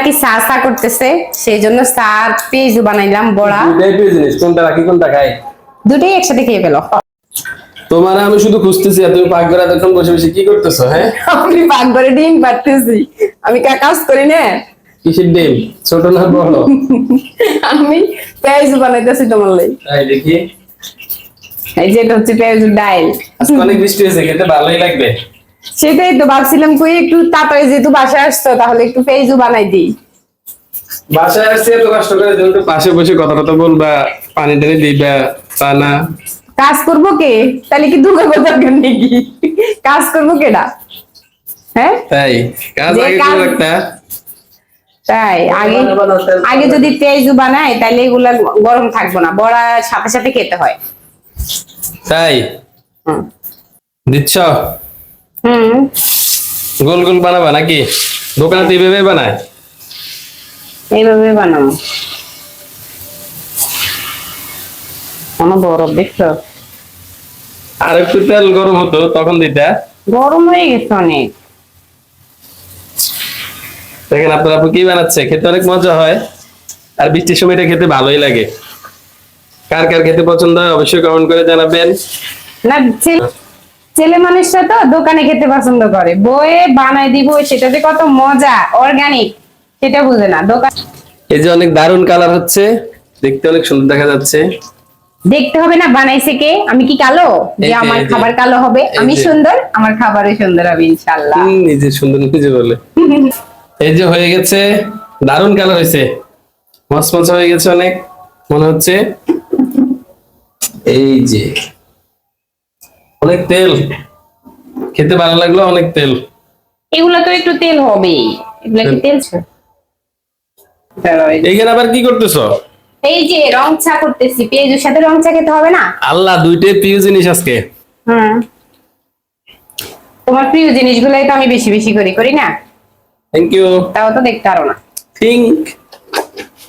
নাকি চা চা করতেছে? সেই জন্য চা পেঁয়াজু বানাইলাম বড়া। দুইটাই প্রিয় জিনিস। কোনটা রাখি কোনটা খাই? দুটোই একসাথে খেয়ে পেল তোমার আমি শুধু খুঁজতেছি তুমি পাক করে এতক্ষণ বসে বসে কি করতেছো হ্যাঁ? আমি পাক করে ডিম পারতেছি আমি কা কাজ করি না। কিসের ডিম? ছোট না বড়? আমি পেঁয়াজু বানাইতেছি তোমার লাই। তাই দেখি। এই যেটা হচ্ছে পেঁয়াজু ডাইল। আজকে অনেক বৃষ্টি হয়েছে খেতে ভালোই লাগবে। সেটাই তো ভাবছিলাম কই একটু তাড়াতাড়ি যেহেতু বাসায় আসছো তাহলে একটু পেঁয়াজু বানাই দিই। বাসায় আসছে এত কষ্ট করে একটু পাশে বসে কথা কথা বলবা পানি টানি দিবা তা না। কাজ করব কে? তাহলে কি দুর্গা দরকার নাকি কাজ করব কেডা? হ্যাঁ? তাই কাজ আগে করে রাখতা। তাই আগে আগে যদি পেঁয়াজু বানাই তাহলে এগুলা গরম থাকব না বড়া সাথে সাথে খেতে হয়। তাই? হুম। দিচ্ছ? হুম। গোল গোল বানাবা নাকি? দোকানে তো এইভাবে বানায়। এইভাবে বানাবো কোনো বরফ দেখছ? আর একটু তেল গরম হতো তখন দিতা। গরম হয়ে গেছে অনেক। দেখেন আপনার আপু কি বানাচ্ছে? খেতে অনেক মজা হয়। আর বৃষ্টির সময়টা খেতে ভালোই লাগে। কার কার খেতে পছন্দ হয় অবশ্যই কমেন্ট করে জানাবেন। না ছেলে মানুষরা তো দোকানে খেতে পছন্দ করে। বয়ে বানাই দিব সেটাতে কত মজা অর্গানিক সেটা বুঝে না। দোকান এই যে অনেক দারুণ কালার হচ্ছে দেখতে অনেক সুন্দর দেখা যাচ্ছে। দেখতে হবে না বানাইছে কে? আমি কি কালো? যে আমার খাবার কালো হবে আমি সুন্দর আমার খাবারও সুন্দর হবে ইনশাল্লাহ হুম, নিজে সুন্দর নিজে বলে। এই যে হয়ে গেছে দারুণ কালার হয়েছে। মচমচ হয়ে গেছে অনেক মনে হচ্ছে। এই যে। অনেক তেল। খেতে ভালো লাগল অনেক তেল। এগুলো তো একটু তেল হবে এগুলো কি তেল। এইখানে আবার কি করতেছো? এই যে রং চা করতেছি। পেঁয়াজের সাথে রং চা খেতে হবে না? আল্লাহ দুইটাই প্রিয় জিনিস আজকে। হুম। তোমার প্রিয় জিনিসগুলাই তো আমি বেশি বেশি করি করি না? থ্যাংক ইউ তাও তো দেখতে পারো না।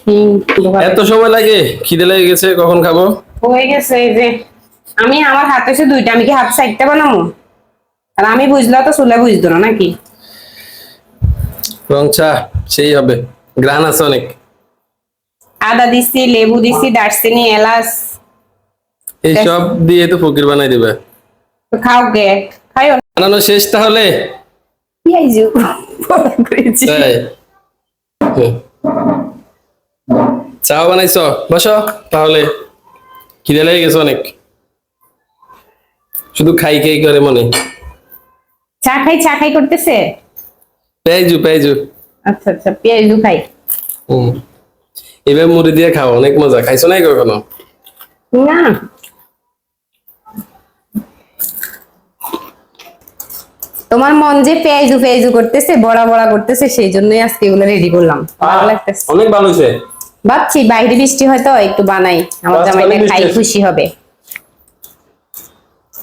হুম, এত সময় লাগে খিদে লেগে গেছে কখন খাব? হয়ে গেছে এই যে। আমি আমার হাতে এসে দুইটা আমি কি হাত সাইডটা বানাবো? আর আমি বুঝলো তো চুলে বুঝতো না নাকি? রং চা সেই হবে। গ্রান আছে অনেক। আদা দিছি লেবু দিছি দারচিনি এলাচ। এই সব দিয়ে তো ফকির বানাই দিবে। তো খাও কে খাইও বানানো শেষ তাহলে? বড় করেছি। চাও বানাইছ? বসো তাহলে। খিদে লেগে গেছে অনেক। শুধু খাই খাই করে মনে? চা খাই চা খাই করতেছে? পেঁয়াজু পেঁয়াজু। আচ্ছা আচ্ছা পেঁয়াজু খাই। হুম। এবার মুড়ি দিয়ে খাও অনেক মজা। খাইছো নাই কখনো? না। তোমার মন যে পেঁয়াজু পেঁয়াজু করতেছে বড়া বড়া করতেছে সেই জন্যই আজকে এগুলো রেডি করলাম। ভালো লাগতেছে। অনেক ভালো হয়েছে। ভাবছি বাইরে বৃষ্টি হয়তো একটু বানাই। আমার আজকাল জামাইটা খাই খুশি হবে।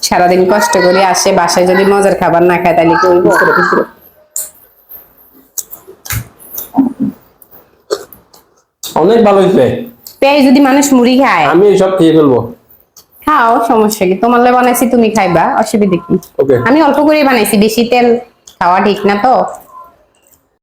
সারাদিন কষ্ট করে আসে বাসায় যদি মজার খাবার না খায় তাহলে করব? অনেক ভালো হয়েছে। পেয়ে যদি মানুষ মুড়ি খায়। আমি সব খেয়ে ফেলব। খাও সমস্যা কি? তোমার লে বানাইছি তুমি খাইবা অসুবিধা কি? ওকে। আমি অল্প করে বানাইছি বেশি তেল খাওয়া ঠিক না তো।